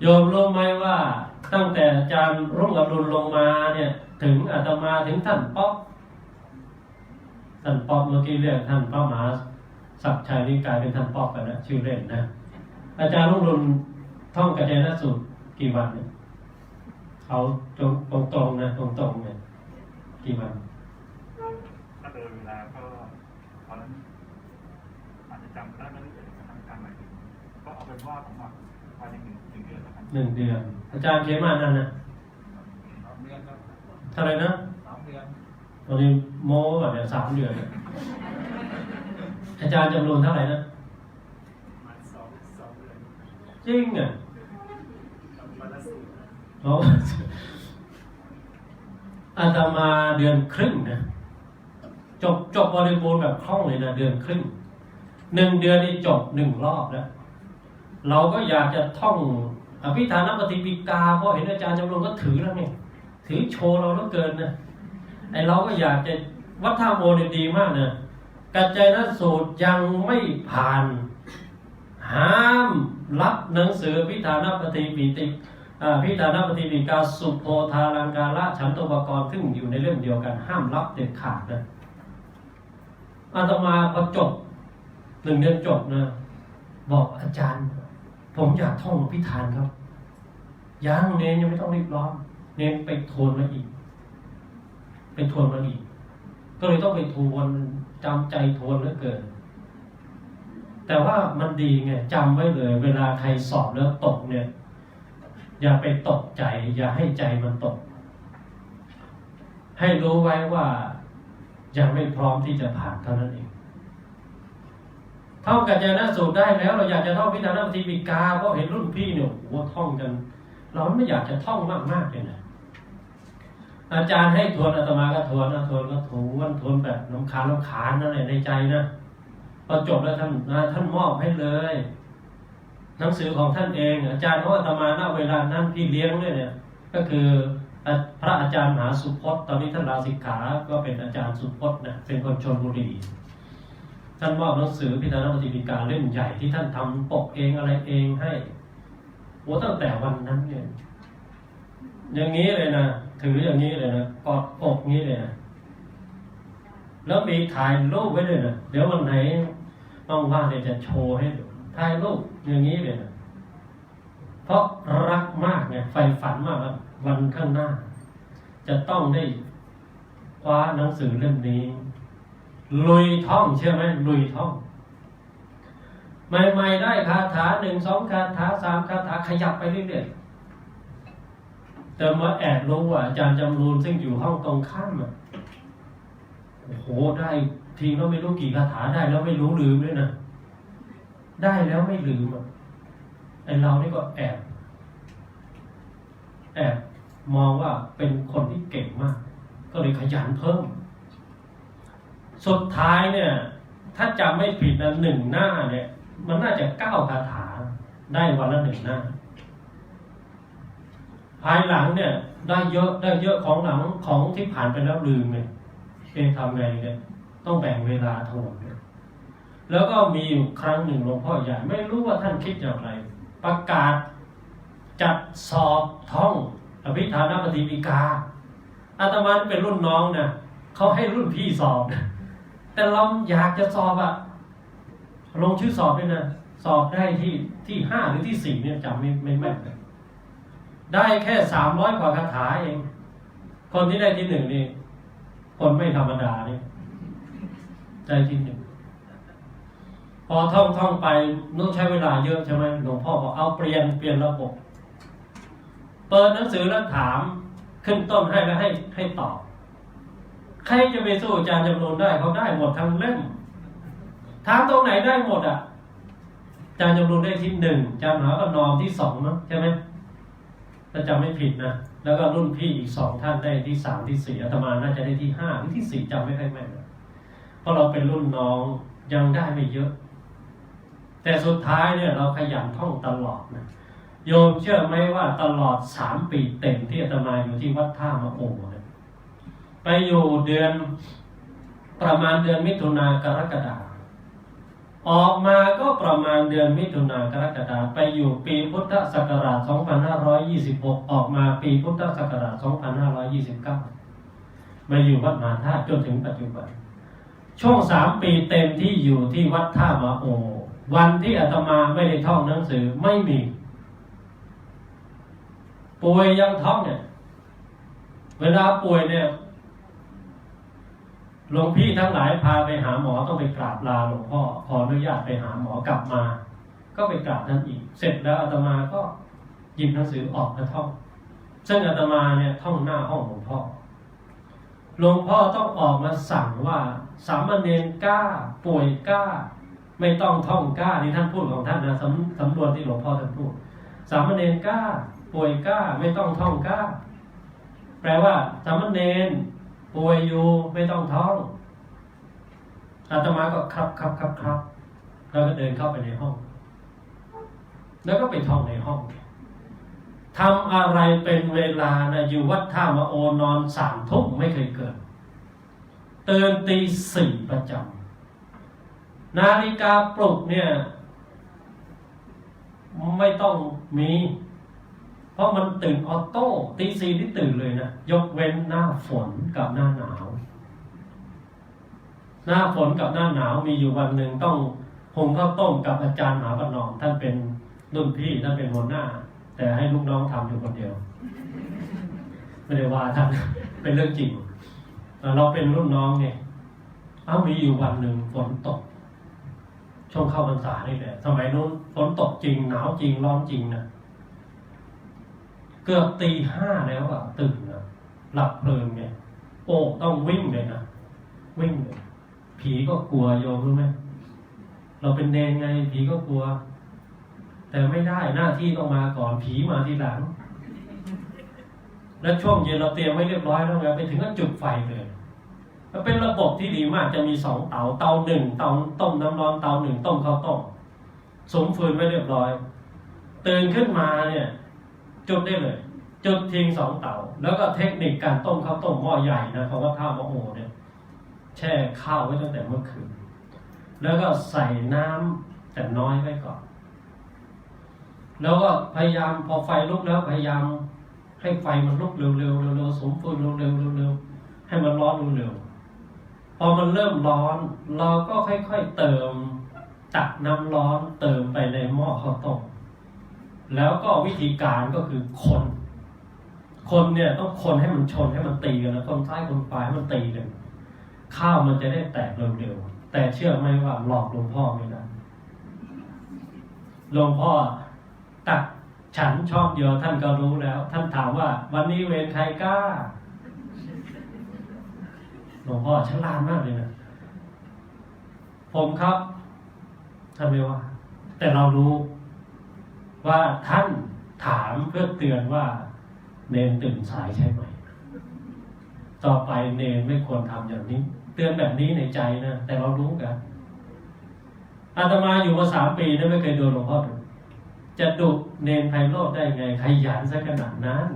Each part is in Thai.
โยมรู้ไหมว่าตั้งแต่อาจารย์รุ่งอรุณลงมาเนี่ย ถึงอาตมาถึงท่านป๊อกท่านป๊อกเมื่อกี้เรียกท่านพระมหาศักดิ์ชัยนี่กลายเป็นท่านป๊อกไปแล้วชื่อเล่นนะ อาจารย์รุ่งอรุณท่องกระจายนสูตรกี่วันเนี่ยเอาตรงตรงตรงๆนะตรงตรงๆเนี่ยกี่วัน ถ้าโดยเวลาก็ตอนนั้นอาจจะจำได้ไม่ได้เลยทางการหมายถึงก็เอาเป็นว่าผมอะภายในหนึ่ง หนึ่งเดือนแล้วกันหนึ่งเดือน อาจารย์เขมานั่นนะสามเดือนครับเท่าไหรนะสามเดือนตอนนี้โม้แบบเนี่ยสามเดือนเนี่ยอาจารย์จำนวนเท่าไหร่นะประมาณสองสองเดือนจริงอะทำวันละสูตรเพราะว่าอาตมาเดือนครึ่งนะจบจบบริบูรณ์แบบคล่องเลยนะเดือนครึ่งหนึ่งเดือนนี่จบหนึ่งรอบแล้วเราก็อยากจะท่อง อภิธานปฏิปิกาเพราะเห็นอาจารย์จำลองก็ถือแล้วไงถือโชว์เราแล้วเกินนะไอเราก็อยากจะวัดท่าโมเนี่ยดีมากนะกัจจายนสูตรยังไม่ผ่าน ห้ามรับหนังสือพิธานปฏิปิติพิธานปฏิปิกาสุโพธาลังกาละฉันตวกรซึ่งอยู่ในเล่มเดียวกัน ห้ามรับเด็ดขาดนะอาตมาพอจบหนึ่งเดือนจบนะบอกอาจารย์ ผมอยากท่องพิธานครับยังเนนยังไม่ต้องรีบร้อนเนนไปทวนมาอีก ไปทวนมาอีก ก็เลยต้องไปทวนจำใจทวนเหลือเกิน แต่ว่ามันดีไงจำไว้เลย เวลาใครสอบแล้วตกเนี่ย อย่าไปตกใจ อย่าให้ใจมันตก ให้รู้ไว้ว่ายังไม่พร้อมที่จะผ่านเท่านั้นเอง ท่องกัจจนาสูตรได้แล้ว เราอยากจะท่องพิธานปฏิปิกาเพราะเห็นรุ่นพี่เนี่ยโอ้โหท่องกัน เราไม่อยากจะท่องมากๆเลยนะอาจารย์ให้ทวนอาตมาก็ทวนนะทวนก็ทวนทวนแบบน้ำคาญน้ำขานนั่นแหละในใจนะพอจบแล้วท่านนะท่านมอบให้เลยหนังสือของท่านเอง อาจารย์เขาอาตมาณเวลานั้นพี่เลี้ยงด้วยเนี่ย ก็คือพระอาจารย์มหาสุพจน์ตอนนี้ท่านลาสิกขา ก็เป็นอาจารย์สุพจน์นะเป็นคนชนบุรี ท่านมอบหนังสือพิธานปฏิปิการเล่มใหญ่ที่ท่านทำปกเองอะไรเองให้โอ้ตั้งแต่วันนั้นเนี่ยอย่างนี้เลยนะถืออย่างนี้เลยนะกอดอกนี้เลยนะแล้วมีถ่ายรูปไว้เลยนะเดี๋ยววันไหนว่างๆเนี่ยจะโชว์ให้ดูถ่ายรูปอย่างนี้เลยนะเพราะรักมากไงใฝ่ฝันมากว่าวันข้างหน้า จะต้องได้คว้าหนังสือเล่มนี้ ลุยท่องเชื่อไหมลุยท่องใหม่ๆได้คาถาหนึ่งสองคาถาสามคาถาขยับไปเรื่อยๆแต่มาแอบรู้ว่าอาจารย์จำรูนซึ่งอยู่ห้องตรงข้ามอะโอ้โหได้ทีก็ไม่รู้กี่คาถาได้แล้วไม่รู้ลืมด้วยนะได้แล้วไม่ลืมอะไอเรานี่ก็แอบแอบมองว่าเป็นคนที่เก่งมาก ก็เลยขยันเพิ่ม สุดท้ายเนี่ย ถ้าจำไม่ผิดนะหนึ่งหน้าเนี่ย มันน่าจะเก้าคาถาได้วันละหนึ่งหน้า ภายหลังเนี่ย ได้เยอะได้เยอะของหลังของที่ผ่านไปแล้วลืมเลยเอ๊ะทำไงเนี่ยต้องแบ่งเวลาทั้งหมดเลยแล้วก็มีอยู่ครั้งหนึ่งหลวงพ่อใหญ่ไม่รู้ว่าท่านคิดอย่างไร ประกาศจัดสอบท่องอภิธานปฏิปิกาอาตมาเป็นรุ่นน้องนะเขาให้รุ่นพี่สอบนะ แต่เราอยากจะสอบอะลงชื่อสอบด้วยนะสอบได้ที่ที่ห้าหรือที่สี่เนี่ยจำไม่ไม่แม่นได้แค่สามร้อยกว่าคาถาเอง คนที่ได้ที่หนึ่งนี่ คนไม่ธรรมดาเนี่ได้ที่หนึ่งพอท่องท่องไปต้องใช้เวลาเยอะใช่ไหมหลวงพ่อบอกเอาเปลี่ยนเปลี่ยนระบบ เปิดหนังสือแล้วถาม ขึ้นต้นให้แล้วให้ให้ตอบ ใครจะไปสู้อาจารย์จำนวนได้เขาได้หมดทั้งเล่มถามตรงไหนได้หมดอะอาจารย์จำนวนได้ที่หนึ่งอาจารย์หาก็นอมที่สองมั้งใช่ไหมถ้าจำไม่ผิดนะแล้วก็รุ่นพี่อีกสองท่านได้ที่สามที่สี่อาตมาน่าจะได้ที่ห้าหรือที่สี่จำไม่ค่อยแม่นเพราะเราเป็นรุ่นน้องยังได้ไม่เยอะ แต่สุดท้ายเนี่ยเราขยันท่องตลอดนะโยมเชื่อไหมว่าตลอดสามปีเต็มที่อาตมาอยู่ที่วัดท่ามะโองเนี่ย ไปอยู่เดือนประมาณเดือนมิถุนากรกฎาออกมาก็ประมาณเดือนมิถุนายนกรกฎาไปอยู่ปีพุทธศักราช 2526 ออกมาปีพุทธศักราช 2529 มาอยู่วัดมหาธาตุจนถึงปัจจุบัน ช่วงสามปีเต็มที่อยู่ที่วัดท่ามาโอ วันที่อาตมาไม่ได้ท่องหนังสือไม่มีป่วยยังท่องเนี่ย เวลาป่วยเนี่ย หลวงพี่ทั้งหลายพาไปหาหมอต้องไปกราบลาหลวงพ่อขออนุญาตไปหาหมอกลับมา ก็ไปกราบท่านอีก เสร็จแล้วอาตมาก็หยิบหนังสือออกมาท่อง ซึ่งอาตมาเนี่ยท่องหน้าห้องหลวงพ่อหลวงพ่อต้องออกมาสั่งว่า สามเณรกล้า ป่วยกล้า ไม่ต้องท่องกล้านี่ท่านพูดของท่านนะสำสำรวจที่หลวงพ่อท่านพูด สามเณรกล้า ป่วยกล้า ไม่ต้องท่องกล้า แปลว่า สามเณร ป่วยอยู่ไม่ต้องท้องอาตมาก็ครับครับครับครับแล้วก็เดินเข้าไปในห้อง แล้วก็ไปท่องในห้องทำอะไรเป็นเวลานะอยู่วัดท่ามาโอนอนสามทุ่มไม่เคยเกิดเตือนตีสี่ประจำนาฬิกาปลุกเนี่ย ไม่ต้องมี เพราะมันตื่นออโต้ตีสี่ที่ตื่นเลยนะ ยกเว้นหน้าฝนกับหน้าหนาว หน้าฝนกับหน้าหนาวมีอยู่วันหนึ่งต้องหุงข้าวต้มกับอาจารย์หาบรรนอมท่านเป็นรุ่นพี่ท่านเป็นหัวหน้า แต่ให้ลูกน้องทำอยู่คนเดียว ไม่ได้ว่าท่านเป็นเรื่องจริง เราเป็นรุ่นน้องไงเอ้ามีอยู่วันหนึ่งฝนตกช่วงเข้าพรรษานี่แหละสมัยนู้นฝนตกจริงหนาวจริงร้อนจริงนะ เกือบตีห้าแล้วอะตื่นนะหลับเพลินไงโอ้ต้องวิ่งเลยนะวิ่งเลยผีก็กลัวโยมรู้ไหมเราเป็นเนนไงผีก็กลัว แต่ไม่ได้หน้าที่ต้องมาก่อนผีมาทีหลัง แล้วช่วงเย็นเราเตรียมไว้เรียบร้อยแล้วไงไปถึงก็จุดไฟเลยมันเป็นระบบที่ดีมากจะมีสองเตาเตาหนึ่งเตาต้มน้ำร้อนเตาหนึ่งต้มข้าวต้มสมฟืนไว้เรียบร้อยตื่นขึ้นมาเนี่ย จุดได้เลย จุดทิ้งสองเตาแล้วก็เทคนิคการต้มข้าวต้มหม้อใหญ่นะเพราะว่าข้าวมะโอเนี่ยแช่ข้าวไว้ตั้งแต่เมื่อคืนแล้วก็ใส่น้ำแต่น้อยไว้ก่อน แล้วก็พยายามพอไฟลุกแล้วพยายามให้ไฟมันลุกเร็วๆเร็วๆสมฟืนเร็วๆเร็วๆให้มันร้อนเร็วๆพอมันเริ่มร้อน เราก็ค่อยๆเติมตักน้ำร้อนเติมไปในหม้อข้าวต้ม แล้วก็วิธีการก็คือคน คนเนี่ยต้องคนให้มันชนให้มันตีกันนะคนซ้ายคนขวาให้มันตีกันข้าวมันจะได้แตกเร็วๆแต่เชื่อไหมว่าหลอกหลวงพ่อไม่ได้หลวงพ่อตักฉันชอบเดียวท่านก็รู้แล้ว ท่านถามว่า วันนี้เวรใครกล้าหลวงพ่อฉลาดมากเลยนะผมครับท่านไม่ว่า แต่เรารู้ ว่าท่านถามเพื่อเตือนว่า เนนตื่นสายใช่ไหม ต่อไปเนนไม่ควรทำอย่างนี้ เตือนแบบนี้ในใจนะ แต่เรารู้กันอาตมาอยู่มาสามปีนะไม่เคยโดนหลวงพ่อดุจะดุเนนไพโรธได้ไงขยันซะขนาดนั้น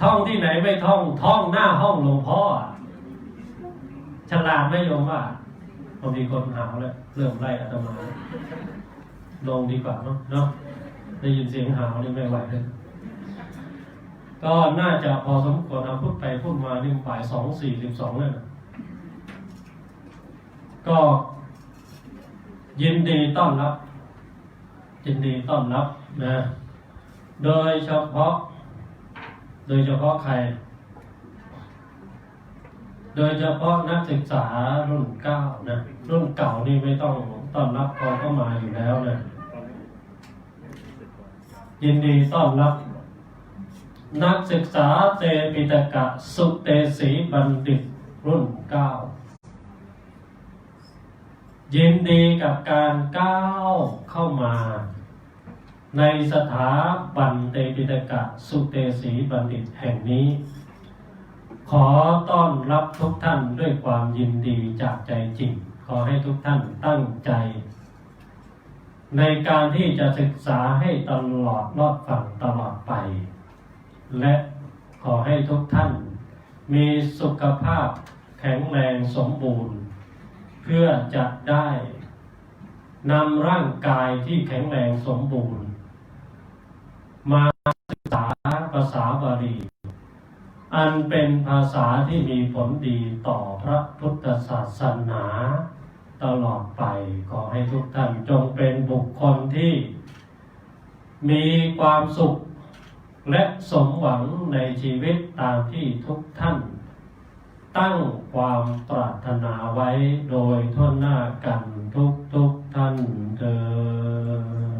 ท่องที่ไหนไม่ท่อง ท่องหน้าห้องหลวงพ่อฉลาดไม่ยอมว่าบางทีคนหาวแล้วเริ่มไล่อาตมา ลงดีกว่าเนาะเนาะได้ยินเสียงหาวนี่ไม่ไหวเลยก็น่าจะพอสมควรเอาพูดไปพูดมานี่ฝ่ายสองสี่สิบสองเลยนะก็ยินดีต้อนรับยินดีต้อนรับนะ โดยเฉพาะ โดยเฉพาะใคร โดยเฉพาะนักศึกษารุ่นเก้านะรุ่นเก่านี่ไม่ต้อง ต้อนรับเขาก็มาอยู่แล้วนะยินดีต้อนรับ นักศึกษาเตปิตกะสุเตสีบัณฑิตรุ่นเก้ายินดีกับการก้าวเข้ามา ในสถาบันเตปิตกะสุเตสีบัณฑิตแห่งนี้ ขอต้อนรับทุกท่านด้วยความยินดีจากใจจริง อให้ทุกท่านตั้งใจ ในการที่จะศึกษาให้ตลอดรอดฝั่งตลอดไป และขอให้ทุกท่าน มีสุขภาพแข็งแรงสมบูรณ์ เพื่อจะได้นำร่างกายที่แข็งแรงสมบูรณ์ มาศึกษาภาษาบาลี อันเป็นภาษาที่มีผลดีต่อพระพุทธศาสนา ตลอดไป ขอให้ทุกท่านจงเป็นบุคคลที่ มีความสุขและสมหวังในชีวิตตามที่ทุกท่าน ตั้งความปรารถนาไว้โดยทั่วหน้ากันทุกทุกท่านเดิน